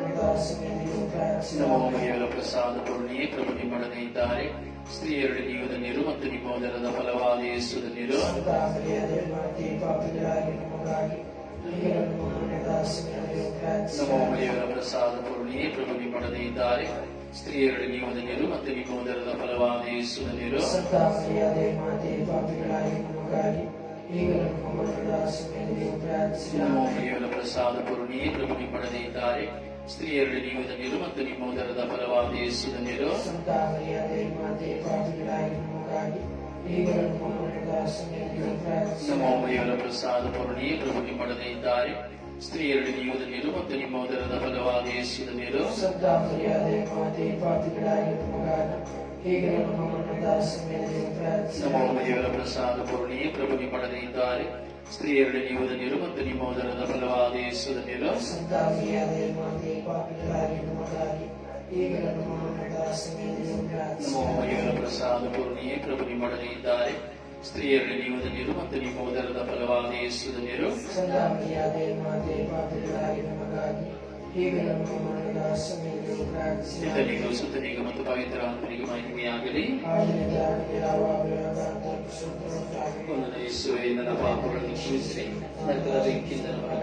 ನಮೋ ದೇವರ ಪ್ರಸಾದ ಪುರುಣಿಯೇ ಪ್ರಭು ನಿಮ್ಮೊಡನೆ ಇದ್ದಾರೆ. ನೀವು ಧನ್ಯರು ಮತ್ತು ನಿಮ್ಮ ಉದರದ ಫಲವಾದ ಯೇಸು ಧನ್ಯರು ನಮೋ ದೇವರ ಪ್ರಸಾದ ಪುರುಣಿಯೇ ಪ್ರಭು ನಿಮ್ಮೊಡನೆ ಇದ್ದಾರೆ. ನೀವು ಧನ್ಯರು ಮತ್ತು ನಿಮ್ಮ ಉದರದ ಫಲವಾದ ಯೇಸು ಧನ್ಯರು ನಮೋ ದೇವರ ಪ್ರಸಾದ ಪೂರ್ಣಿಯೇ ಪ್ರಭು ನಿಮ್ಮೊಡನೆ ಇದ್ದಾರೆ. ಸ್ತ್ರೀಯರಲ್ಲಿ ನೀವು ಧನ್ಯರು ಮತ್ತು ನಿಮ್ಮ ಉದರದ ಫಲವಾದ ಯೇಸು ಧನ್ಯರು ಈಗ ನಮ್ಮ ಮರಣದ ಸಮಯದಲ್ಲಿ ಪ್ರಾರ್ಥಿಸಿ ನಮ್ಮ ದೇವರ ಪ್ರಸಾದ ಪೂರ್ಣಿಯೇ ಪ್ರಭು ನಿಮ್ಮೊಡನೆ ಇದ್ದಾರೆ ಸ್ತ್ರೀಯರಲ್ಲಿ ನೀವು ಧನ್ಯರು ಮತ್ತು ನಿಮ್ಮ ಉದರದ ಫಲವಾದ ಯೇಸು ಧನ್ಯರು ಸದಾ ಮರ್ಯಾದೆ ಮಾತೆ ಪಾಪಿಗಳಾಗಿ ನಮಗಾದ ಈಗ ನಮ್ಮ ಮರಣದ ಸಮಯದಲ್ಲಿ ಪ್ರಾರ್ಥಿಸಿ ನಮ್ಮ ದೇವರ ಪ್ರಸಾದ ಪೂರ್ಣಿಯೇ ಪ್ರಭು ನಿಮ್ಮೊಡನೆ ಇದ್ದಾರೆ ಸ್ತ್ರೀಯರಲ್ಲಿ ನೀವು ಧನ್ಯರು ಮತ್ತು ನಿಮ್ಮ ಉದರದ ಫಲವಾದ ಯೇಸು ಧನ್ಯರು ಪ್ರಸಾದ ಪೂರ್ಣಿಯೇ ಪ್ರಭು ನಿಮ್ಮೊಡನೆ ಇದ್ದಾರೆ. ಸ್ತ್ರೀಯರಲ್ಲಿ ನೀವು ನೀರು ಮತ್ತು ನಿಮ್ಮ ಉದರದ ಫಲವಾದ ಯೇಸು ಧನ್ಯರು ಸದಾ ಮರ್ಯಾದೆ ಮಾತೆ ಪಾಪಿಗಳಾಗಿ ನಮಗಾಗಿ ಈಗ ನಮ್ಮ ಮರಣದ ಸಮಯದಲ್ಲಿ ಪ್ರಾರ್ಥಿಸಿ ಇತನಿಗೂ ಸುತನಿಗೂ ಮತ್ತು ಪವಿತ್ರ ಮಹಿಮೆಯಾಗಲಿ. ಯೇಸುವೆ, ನನ್ನ ಪಾಪಗಳನ್ನು ಕ್ಷಮಿಸಿರಿ, ನರಕದ ಬೆಂಕಿಯಿಂದ ನಮ್ಮನ್ನು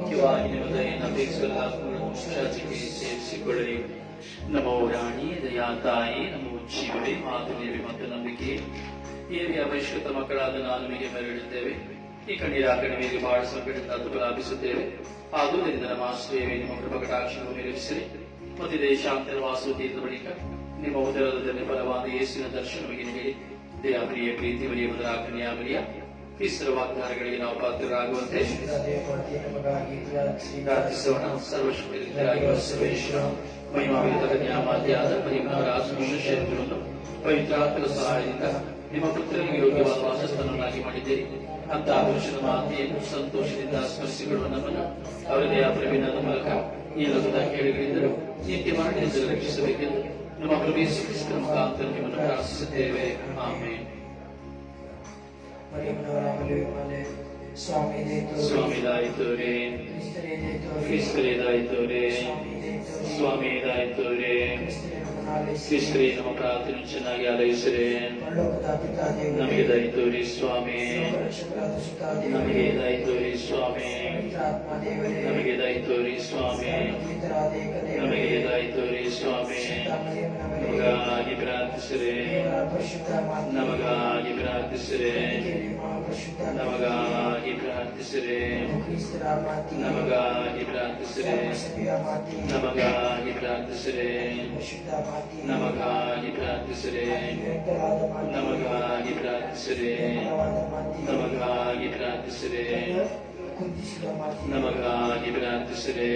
ಮುಖ್ಯವಾಗಿ ನಿಮ್ಮ ದಯೆಯನ್ನು ಅಪೇಕ್ಷಿಸುವ ಆತ್ಮಗಳನ್ನು ಶಾಚಿಗೆ ಸೇರಿಸಿಕೊಳ್ಳಿರಿ. ದಯಾ ತಾಯಿ, ನಮ್ಮ ಜೀವವೇ ಮಾತುಲೇವೆ ಮತ್ತು ನಂಬಿಕೆ. ಏರಿಯ ಅವಶ್ಯಕ ಮಕ್ಕಳಾದ ನಾನು ನಿಮಗೆ ಮರಳಿದ್ದೇವೆ. ಈ ಕಣ್ಣೀರ ಕಣಿವೆಗೆ ಬಹಳ ಸಂಕಟದಿಂದ ತುಲಾಭಿಸುತ್ತೇವೆ ಆದುದರಿಂದ ನಮ್ಮ ಆಶ್ರಯವೇ ನಿಮ್ಮ ಕೃಪಕಟಾಕ್ಷವನ್ನು ನಿರೀಕ್ಷಿಸಿರಿ ಮತ್ತು ದೇಶಾಂತರ ವಾಸುತ್ತೀರ್ಥ ಬಳಿಕ ನಿಮ್ಮ ಉದರದಲ್ಲಿ ಬಲವಾದ ಯೇಸುವಿನ ದರ್ಶನವಾಗಿ ನೀಡಿ ದೇವರಿಯ ಪ್ರೀತಿ ಬರಿಯ ಬದಲಾಕನೆಯ ಬರಿಯ ಕ್ರಿಸ್ತರ ವಾಗ್ದಾನಗಳಿಗೆ ನಾವು ಪಾತ್ರರಾಗುವಂತೆ ಪ್ರಾರ್ಥಿಸೋಣ. ಸರ್ವಶಕ್ತರಾಗಿರುವ ಸರ್ವೇಶ್ವರ ಮಹಿಮಾವಿದ ಕನ್ಯಾಮಾತೆಯಾದ ಪರಿಮಳರಾಜ ಮನುಷ್ಯರುಗಳನ್ನು ಪವಿತ್ರಾತ್ಮಕ ಸಹಾಯದಿಂದ ನಿಮ್ಮ ಪುತ್ರನಿಗೆ ಯೋಗ್ಯವಾದ ವಾಸಸ್ಥಾನವನ್ನಾಗಿ ಮಾಡಿದ್ದೀರಿ. ಅಂತ ಪುರುಷನ ಮಾತೆಯನ್ನು ಸಂತೋಷದಿಂದ ಸ್ಮರಿಸಿಕೊಳ್ಳುವ ನಮ್ಮನ್ನು ಅವರದೇ ಪ್ರವೀಣದ ಮೂಲಕ ಈ ಲೋಕದ ಕೇಳಿಗಳಿಂದಲೂ ನಿತ್ಯ ಮರಣದಿಂದ ರಕ್ಷಿಸಬೇಕೆಂದು ನಮ್ಮ ಪ್ರವೇಶ ಮುಖಾಂತರ ನಿಮ್ಮನ್ನು ಪ್ರಾರ್ಥಿಸುತ್ತೇವೆ. ಆಮೇಲೆ ಮರಿಯಮ್ಮನವರ ಮದುವೆ ಮನೆ ಸ್ವಾಮಿ ದೇತೋರಿ ಸ್ವಾಮಿದಾಯಿತೋರೆ ಕ್ರಿಸ್ತರೇ ದೇತೋರಿ ಕ್ರಿಸ್ತರೇದಾಯಿತೋರೆ ಸ್ವಾಮಿ ದೇತೋರಿ ಸ್ವಾಮಿದಾಯಿತೋರೆ ಕ್ರಿಸ್ತರೇ ನಮ್ಮನ್ನಾಲಿಸಿ ಕ್ರಿಸ್ತರೇ ನಮ್ಮ ಪ್ರಾರ್ಥನೆ ಚೆನ್ನಾಗಿ ಆಲೈಸಿರೆ ಪರಲೋಕದ ಪಿತಾ ನಮಗೆ ದೇವರೇ ದಯತೋರಿ ಸ್ವಾಮಿ ಲೋಕರಕ್ಷಕರಾದ ಸುತ ನಮಗೆ ದೇವರೇ ದಯತೋರಿ ಸ್ವಾಮಿ ಪವಿತ್ರಾತ್ಮ ದೇವರೇ ನಮಗೆ ದಯತೋರಿ ಸ್ವಾಮಿ ಪವಿತ್ರಾದ ಏಕ ನಮಗೆ ದೇವರೇ ದಯತೋರಿ ಸ್ವಾಮಿ ಶುದ್ಧ ಮರಿಯಮ್ಮನವರೇ ನಮಗಾಗಿ ಪ್ರಾರ್ಥಿಸಿರೆ ದೇವರ ಪರಿಶುದ್ಧ ಮಾತೆ ನಮಗಾಗಿ ಪ್ರಾರ್ಥಿಸಿರೆ ದೇವಿ ಮಹಾಪರಿಶುದ್ಧ ನಮಗಾಗಿ ಪ್ರಾರ್ಥಿಸಿರೆ ಕ್ರಿಸ್ತರ ಮಾತೆ ನಮಗಾಗಿ ಪ್ರಾರ್ಥಿಸಿರೆ ಸಭೆಯ ಮಾತೆ ನಮಗಾಗಿ ಪ್ರಾರ್ಥಿಸಿರೆ ಪರಿಶುದ್ಧ ಮಾತೆ ನಮಗಾಗಿ ಪ್ರಾರ್ಥಿಸಿರೆ ನಿರಂತರಾದ ಮಾತೆ ನಮಗಾಗಿ ಪ್ರಾರ್ಥಿಸಿರೆ ಬಲವಾದ ಮಾತೆ ನಮಗಾಗಿ ಪ್ರಾರ್ಥಿಸಿರೆ ಕುಂದಿಸಿದ ಮಾತೆ ನಮಗಾಗಿ ಪ್ರಾರ್ಥಿಸಿರೆ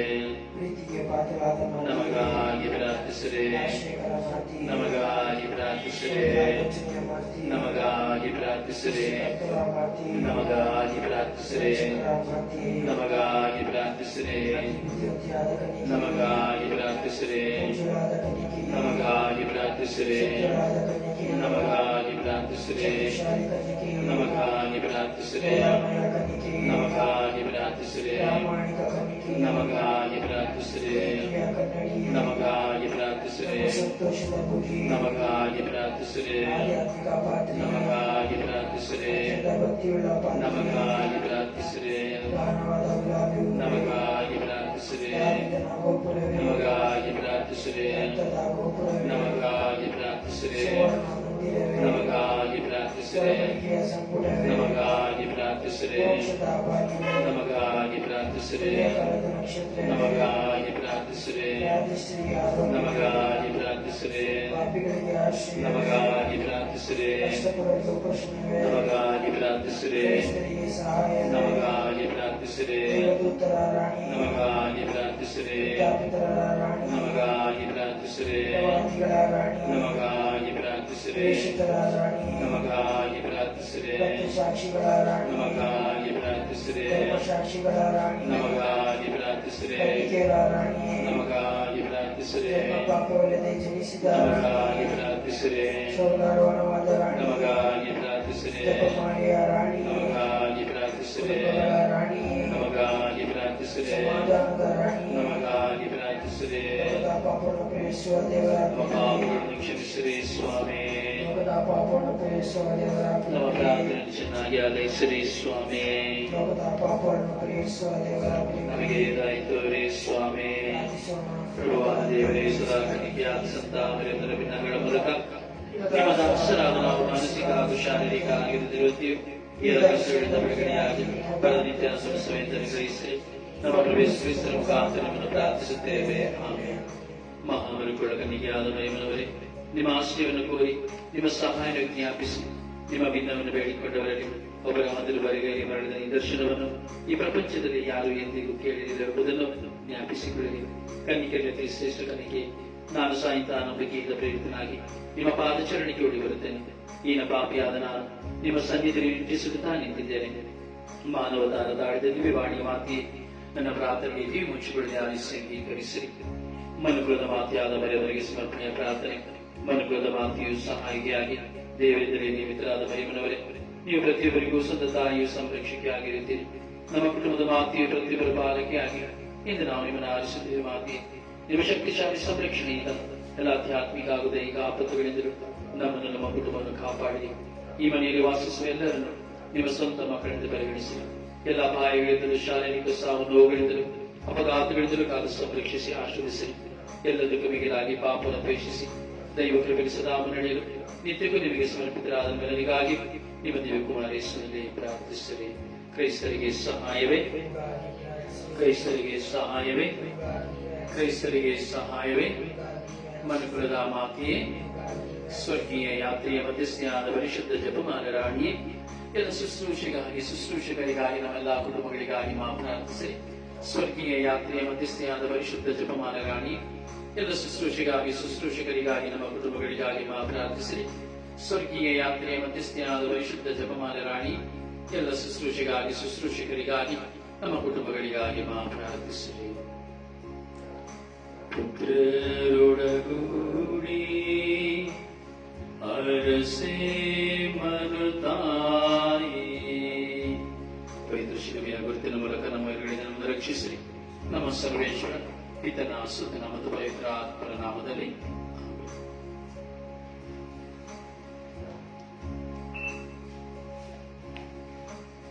ಪ್ರೀತಿಗೆ ಪಾತ್ರರಾದ ಮಾತೆ ನಮಗಾಗಿ ಪ್ರಾರ್ಥಿಸಿರೆ ಆಶ್ರಯಕರ ಮಾತೆ ನಮಗಾಗಿ ಪ್ರಾರ್ಥಿಸಿರೆ ರಚನೆಯ ಮಾತೆ ನಮಗಾಗಿ ಪ್ರಾರ್ಥಿಸಿರೆ ಕರ್ತವ್ಯ ಮಾತೆ ನಮಗಾಗಿ ಪ್ರಾರ್ಥಿಸಿರೆ ರಕ್ಷಕರ ಮಾತೆ ನಮಗಾಗಿ ಪ್ರಾರ್ಥಿಸಿರೆ ವಿದ್ಯುತ್ತಿಯಾದ ಕನಿಕೆ ನಮಗಾಗಿ ಪ್ರಾರ್ಥಿಸಿರೆ ಉಜ್ವಲಾದ ಕನಿಕೆ ನಮಗಾಗಿ ಪ್ರಾರ್ಥಿಸಿರೆ ಶುದ್ಧರಾದ ಕನಿಕೆ ನಮಗಾಗಿ ಪ್ರಾರ್ಥಿಸಿರೆ ಶಕ್ತಿಶಾಲಿ ಕನಿಕೆ ನಮಗಾಗಿ ಪ್ರಾರ್ಥಿಸಿರೆ ದಯಾಮಯ ಕನಿಕೆ ನಮಗಾಗಿ ಪ್ರಾರ್ಥಿಸಿರೆ ಪ್ರಾಮಾಣಿಕ ಕನಿಕೆ ನಮಗಾಗಿ ಪ್ರಾರ್ಥಿಸಿರೆ ಪ್ರಿಯ ಕನ್ನಡಿ ನಮಗಾಗಿ ಪ್ರಾರ್ಥಿಸಿರೆ ಸಂತೋಷದ ಗುರಿ ನಮಗಾಗಿ ಪ್ರಾರ್ಥಿಸಿರೆ ಆಧ್ಯಾತ್ಮಿಕ ಪಾತ್ರೆ ನಮಗಾಗಿ ಪ್ರಾರ್ಥಿಸಿರೆ ಭಕ್ತಿಯುಳ್ಳ ಪಾತ್ರೆ ನಮಗಾಗಿ ಪ್ರಾರ್ಥಿಸಿರೆ ದಾನವಾದ ಗುಲಾಬಿ ಹೂವು, ನಮಗಾಗಿ ಪ್ರಾರ್ಥಿಸಿರೆ ದಾವಿದನ ಗೋಪುರವೇ ನಮಗಾಗಿ ಪ್ರಾರ್ಥಿಸಿರೆ ರಕ್ತದ ಗೋಪುರವೇ ನಮಗಾಗಿ ಪ್ರಾರ್ಥಿಸಿರೆ ಸುವರ್ಣ ಮಂದಿರವೇ ನಮಗಾಗಿ ಪ್ರಾರ್ಥಿಸಿರೆ ಸ್ವರ್ಗೀಯ ಸಂಪುಟವೇ ನಮಗಾಗಿ ಪ್ರಾರ್ಥಿಸಿರೆ ಮೋಕ್ಷದ ಬಾಗಿಲೇ ನಮಗಾಗಿ ಪ್ರಾರ್ಥಿಸಿರೆ ಕಳೆದ ನಕ್ಷತ್ರವೇ ನಮಗಾಗಿ ಪ್ರಾರ್ಥಿಸಿರೆ ರಾಜಶ್ರೀ ಆರೋಗ್ಯ ನಮಗಾಗಿ ಪ್ರಾರ್ಥಿಸಿರೆ ಪಾಪಿಗಳಿಗೆ ಆಶ್ರಯ ನಮಗಾಗಿ ಪ್ರಾರ್ಥಿಸಿರೆ ಕಷ್ಟಪಡಲು ಉಪಶಮನವೇ ನಮಗಾಗಿ ಪ್ರಾರ್ಥಿಸಿರೆ ಕ್ರೈಸ್ತರಿಗೆ ಸಹಾಯ ನಮಗಾಗಿ ಪ್ರಾರ್ಥಿಸಿರೆ ದೇವದೂತರ ರಾಣಿ ನಮಗಾಗಿ ಪ್ರಾರ್ಥಿಸಿರೆ ಪಿತಾಪಿತರ ರಾಣಿ ನಮಗಾಗಿ ಪ್ರಾರ್ಥಿಸಿರೆ ಪ್ರವಾದಿಗಳ ರಾಣಿ ನಮಗಾಗಿ ಪ್ರಾರ್ಥಿಸಿರೆ ಪ್ರೇಷಿತರ ರಾಣಿ ನಮಗಾಗಿ ಪ್ರಾರ್ಥಿಸಿರೆ ಸಾಕ್ಷಿಗಳ ರಾಣಿ ನಮಗಾಗಿ ಪ್ರಾರ್ಥಿಸಿರೆ ಧರ್ಮಸಾಕ್ಷಿಗಳ ರಾಣಿ ನಮಗಾಗಿ ಪ್ರಾರ್ಥಿಸಿರೆ ಕಲಿಕೆಗಳ ರಾಣಿ ನಮಗಾಗಿ ಪ್ರಾರ್ಥಿಸಿರೆ ಧರ್ಮ ಪಾಪವಿಲ್ಲದೆ ಜನಿಸಿದ ನಮಗಾಗಿ ಪ್ರಾರ್ಥಿಸಿರೆ ಸ್ವರ್ಗಾರೋಹಣವಾದ ರಾಣಿ ನಮಗಾಗಿ ಪ್ರಾರ್ಥಿಸಿರೆ ಜಪಮಾಲೆಯ ರಾಣಿ ನಮಗಾಗಿ ಪ್ರಾರ್ಥಿಸಿರೆ ಕುಟುಂಬಗಳ ರಾಣಿ ನಮಗಾಗಿ ಪ್ರಾರ್ಥಿಸಿರೆ ಸಮಾಧಾನದ ರಾಣಿ ನಮಗಾಗಿ ಪ್ರಾರ್ಥಿಸಿರೆ ಲೋಕದ ಪಾಪವನ್ನು ಪ್ರೇರಿಸುವ ದೇವರ ನಮ್ಮ ಪಾಪಗಳನ್ನು ಕ್ಷಮಿಸಿರಿ ಸ್ವಾಮಿ ಲೋಕದ ಪಾಪವನ್ನು ಪ್ರೇರಿಸುವ ದೇವರ ನಮ್ಮ ಪ್ರಾರ್ಥನೆ ಚೆನ್ನಾಗಿ ಆಲೈಸಿರಿ ಸ್ವಾಮಿ ಲೋಕದ ಪಾಪವನ್ನು ಪ್ರೇರಿಸುವ ದೇವರ ನಮಗೆ ಇದಾಯಿತು ಸ್ವಾಮಿ ಪ್ರಭುವಾದ ದೇವರೇ ಸದಾ ಕಣಿಕೆಯಾದ ಸಂತಾಮರೆಂದರ ಭಿನ್ನಗಳ ಮೂಲಕ ನಿಮ್ಮ ದಾಸರಾದ ನಾವು ಮಾನಸಿಕ ಹಾಗೂ ಶಾರೀರಿಕ ಆಗಿರುತ್ತಿರುತ್ತೀವಿ ಈ ರಹಸ್ಯಗಳಿಂದ ಬಿಡುಗಡೆಯಾಗಿ ಬರ ನಿತ್ಯ ಅನುಸರಿಸುವಂತೆ ಗ್ರಹಿಸಿ ನಮ್ಮ ಪ್ರವೇಶ ಕ್ರಿಸ್ತರ ಮುಖಾಂತರ ನಿಮ್ಮನ್ನು ಪ್ರಾರ್ಥಿಸುತ್ತೇವೆ ಆಮೇಲೆ ಮಹಾಮರುಗಳ ಕಣಿಕೆಯಾದ ಮೈಮನವರೇ ನಿಮ್ಮ ಆಶ್ರಯವನ್ನು ಕೋರಿ ನಿಮ್ಮ ಸಹಾಯ ಜ್ಞಾಪಿಸಿ ನಿಮ್ಮ ಭಿನ್ನವನ್ನು ಬೇಡಿಕೊಂಡವರಲ್ಲಿ ಒಬ್ಬರ ಮೊದಲು ಬರಿಗೈಲಿ ಮಾಡಿದ ನಿದರ್ಶನವನ್ನು ಈ ಪ್ರಪಂಚದಲ್ಲಿ ಯಾರು ಎಂದಿಗೂ ಕೇಳಿರಬಹುದನ್ನು ಜ್ಞಾಪಿಸಿಕೊಳ್ಳಿ ಕನ್ನಿಕೆಯಲ್ಲಿ ಶ್ರೇಷ್ಠ ಕನಿಕೆ ನಾನು ಸಾಯಂಕಾಲ ನಂಬಿಕೆಯಿಂದ ಪ್ರೇರಿತನಾಗಿ ನಿಮ್ಮ ಪಾದಚರಣೆಗೆ ಓಡಿ ಬರುತ್ತೇನೆ ಈನ ಪಾಪಿಯಾದ ನಾನು ನಿಮ್ಮ ಸನ್ನಿಧಿಯಲ್ಲಿ ನಿಟ್ಟಿಸುತ್ತಾ ನಿಂತಿದ್ದೇನೆ ಮಾನವತಾರ ದಾಳಿದ ದಿವ್ಯವಾಣಿಯ ಮಾತಿಗೆ ನನ್ನ ಪ್ರಾರ್ಥನೆ ಮುಚ್ಚಿಕೊಳ್ಳದೆ ಆಲಿಸಿ ಅಂಗೀಕರಿಸಿರಿ ಮನುಕುಲದ ಮಾತೆಯಾದ ಮರೆಯವರಿಗೆ ಸಮರ್ಪಣೆಯ ಪ್ರಾರ್ಥನೆ. ಮನುಕುಲದ ಮಾತೆಯು ಸಹಾಯಿಯಾಗಿ ದೇವೇಂದ್ರೇ ನೇಮಿತರಾದ ಮರಿಮನವರೇ ನೀವು ಪ್ರತಿಯೊಬ್ಬರಿಗೂ ಸ್ವಂತ ತಾಯಿಯು ಸಂರಕ್ಷಕೆ ಆಗಿರುತ್ತೀರಿ ನಮ್ಮ ಕುಟುಂಬದ ಮಾತೆಯು ಪ್ರತಿಯೊಬ್ಬರ ಪಾಲಕೆ ಆಗಿ ಇಂದು ನಾವು ನಿಮ್ಮನ್ನು ಆರಿಸುತ್ತೇವೆ ಮಾತೆ. ನಿಮ್ಮ ಶಕ್ತಿಶಾಲಿ ಸಂರಕ್ಷಣೆಯಿಂದ ಎಲ್ಲ ಆಧ್ಯಾತ್ಮಿಕ ಹಾಗೂ ದೈಹಿಕ ಆಪತ್ತುಗಳಿಂದಲೂ ನಮ್ಮನ್ನು ನಮ್ಮ ಕುಟುಂಬವನ್ನು ಕಾಪಾಡಿ. ಈ ಮನೆಯಲ್ಲಿ ವಾಸಿಸುವ ಎಲ್ಲರನ್ನು ನಿಮ್ಮ ಸ್ವಂತ ಮಕ್ಕಳಿಂದ ಪರಿಗಣಿಸಿ. ಎಲ್ಲ ಅಪಾಯಗಳಿಂದಲೂ ಶಾರೀರಿಕ ಸಾವು ನೋವುಗಳಿಂದಲೂ ಅಪಘಾತಗಳಿಂದಲೂ ಕಾಲ ಸಂರಕ್ಷಿಸಿ ಆಶ್ರದಿಸಿರಿ ಎಲ್ಲದಕ್ಕೂ ಮಿಗಿಲಾಗಿ ಪಾಪವನ್ನು ಅಪೇಕ್ಷಿಸಿ ದೈವ ಕೃಪೆಗೆ ಸದಾ ನಿತ್ಯಕ್ಕೂ ನಿಮಗೆ ಸಮರ್ಪಿತರಾದ ಮನನಿಗಾಗಿ ನಿಮ್ಮ ದಿವ್ಯ ಕುಮಾರೇಶ್ವರಲ್ಲಿ ಪ್ರಾರ್ಥಿಸಲಿ ಕ್ರೈಸ್ತರಿಗೆ ಸಹಾಯವೇ ಕ್ರೈಸ್ತರಿಗೆ ಸಹಾಯವೇ ಕ್ರೈಸ್ತರಿಗೆ ಸಹಾಯವೇ ಮನುಕುಲದ ಮಾತೆಯೇ ಸ್ವರ್ಗೀಯ ಯಾತ್ರೆಯ ಮಧ್ಯಸ್ಥೆಯಾದ ಪರಿಶುದ್ಧ ಜಪಮಾನ ರಾಣಿಯೇ ಎಲ್ಲ ಶುಶ್ರೂಷೆಗಾಗಿ ಶುಶ್ರೂಷಕರಿಗಾಗಿ ನಮ್ಮೆಲ್ಲ ಕುಟುಂಬಗಳಿಗಾಗಿ ಮಾ ಪ್ರಾರ್ಥಿಸಿರಿ ಸ್ವರ್ಗೀಯ ಯಾತ್ರೆಯ ಮಧ್ಯಸ್ಥೆಯಾದ ಪರಿಶುದ್ಧ ಜಪಮಾನ ರಾಣಿ ಎಲ್ಲ ಶುಶ್ರೂಷೆಗಾಗಿ ಶುಶ್ರೂಷಕರಿಗಾಗಿ ನಮ್ಮ ಕುಟುಂಬಗಳಿಗಾಗಿ ಮಾ ಪ್ರಾರ್ಥಿಸಿರಿ ಸ್ವರ್ಗೀಯ ಯಾತ್ರೆಯ ಮಧ್ಯಸ್ಥೆಯಾದ ಪರಿಶುದ್ಧ ಜಪಮಾನ ರಾಣಿ ಎಲ್ಲ ಶುಶ್ರೂಷೆಗಾಗಿ ಶುಶ್ರೂಷಕರಿಗಾಗಿ ನಮ್ಮ ಕುಟುಂಬಗಳಿಗಾಗಿ ಮಾ ಪ್ರಾರ್ಥಿಸಿರಿ ಪುತ್ರರೊಡಗೂಡಿ ಅರಸೆ ಮರುತಾಯಿ. ಪವಿತ್ರ ಶಿಲುಬೆಯ ಗುರುತಿನ ಮೂಲಕ ನಮ್ಮ ನಮ್ಮನ್ನು ರಕ್ಷಿಸಿರಿ. ನಮ್ಮ ಸರ್ವೇಶ್ವರ ಪಿತನ ಸುತನ ಮತ್ತು ಪವಿತ್ರ ಆತ್ಮರ ನಾಮದಲ್ಲಿ